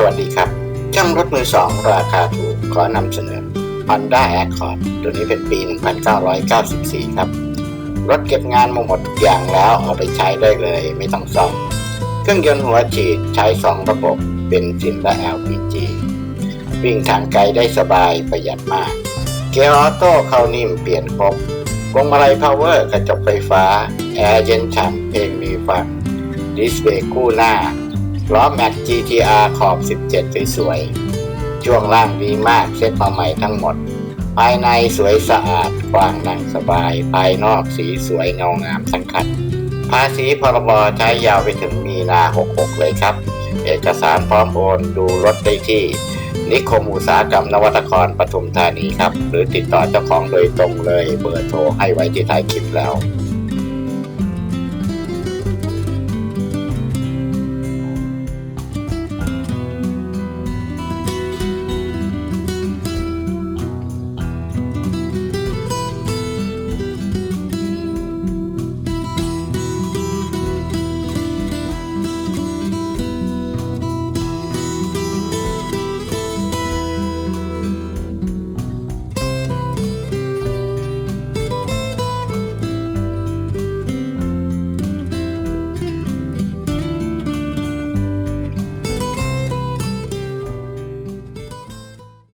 สวัสดีครับช่างรถมือสองราคาถูกขอนำเสนอ Honda Accord ตัวนี้เป็นปี 1994 ครับ รถเก็บงานมาหมดทุกอย่างแล้วเอาไปใช้ได้เลยไม่ต้องซ่อมเครื่องยนต์หัวฉีดใช้2ระบบเป็นซินและ LPG วิ่งทางไกลได้สบายประหยัดมาก เกียร์ออโต้เข้านิ่มเปลี่ยนครบพวงมาลัยพาวเวอร์กระจกไฟฟ้า แอร์เย็นฉ่ำเพลงมีฟังดิสเบรกคู่หน้า ล้อแม็ก GTR ขอบ 17 สวยๆ ช่วงล่างดีมากเซ็ตมาใหม่ทั้งหมด ภายในสวยสะอาดกว้างนั่งสบาย ภายนอกสีสวยเงางามทั้งคันภาษีพรบใช้ยาวไปถึงมีนา 66 เลยครับ เอกสารพร้อมโอนดูรถได้ที่ นิคมอุตสาหกรรมนวัตกรปทุมธานีครับ หรือติดต่อเจ้าของโดยตรงเลยเบอร์โทรให้ไว้ที่ท้ายคลิปแล้ว